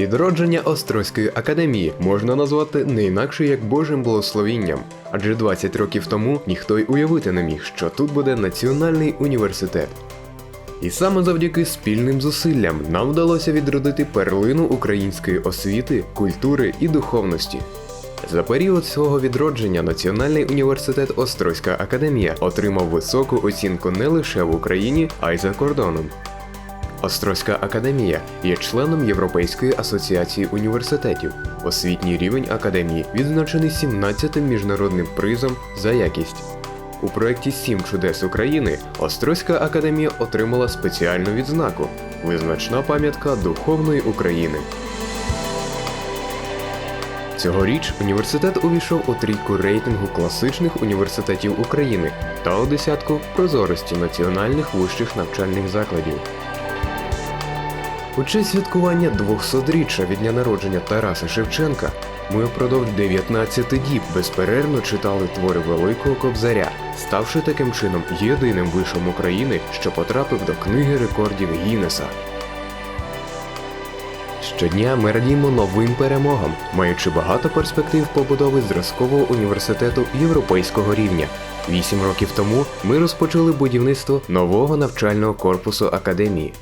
Відродження Острозької академії можна назвати не інакше як Божим благословінням, адже 20 років тому ніхто й уявити не міг, що тут буде національний університет. І саме завдяки спільним зусиллям нам вдалося відродити перлину української освіти, культури і духовності. За період свого відродження Національний університет Острозька академія отримав високу оцінку не лише в Україні, а й за кордоном. Острозька академія є членом Європейської асоціації університетів. Освітній рівень академії відзначений 17-тим міжнародним призом за якість. У проєкті Сім чудес України Острозька академія отримала спеціальну відзнаку Визначна пам'ятка духовної України. Цьогоріч університет увійшов у трійку рейтингу класичних університетів України та у десятку прозорості національних вищих навчальних закладів. У честь святкування 200-річчя від дня народження Тараса Шевченка ми впродовж 19 діб безперервно читали твори Великого Кобзаря, ставши таким чином єдиним вишом України, що потрапив до книги рекордів Гіннеса. Щодня ми радіємо новим перемогам, маючи багато перспектив побудови зразкового університету європейського рівня. Вісім років тому ми розпочали будівництво нового навчального корпусу академії.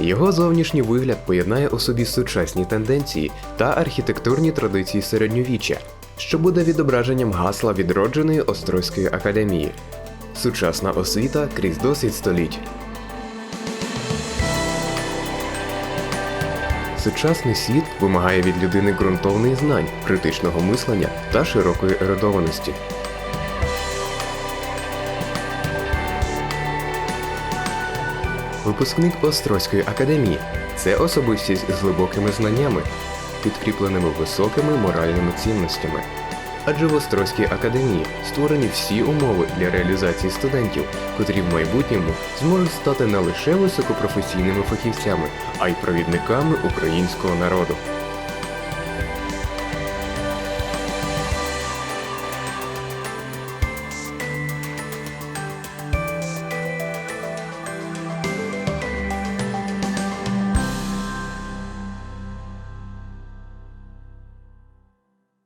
Його зовнішній вигляд поєднає у собі сучасні тенденції та архітектурні традиції середньовіччя, що буде відображенням гасла відродженої Острозької академії. Сучасна освіта крізь досвід століть. Сучасний світ вимагає від людини ґрунтовних знань, критичного мислення та широкої ерудованості. Випускник Острозької академії це особистість з глибокими знаннями, підкріпленими високими моральними цінностями. Адже в Острозькій академії створені всі умови для реалізації студентів, котрі в майбутньому зможуть стати не лише високопрофесійними фахівцями, а й провідниками українського народу.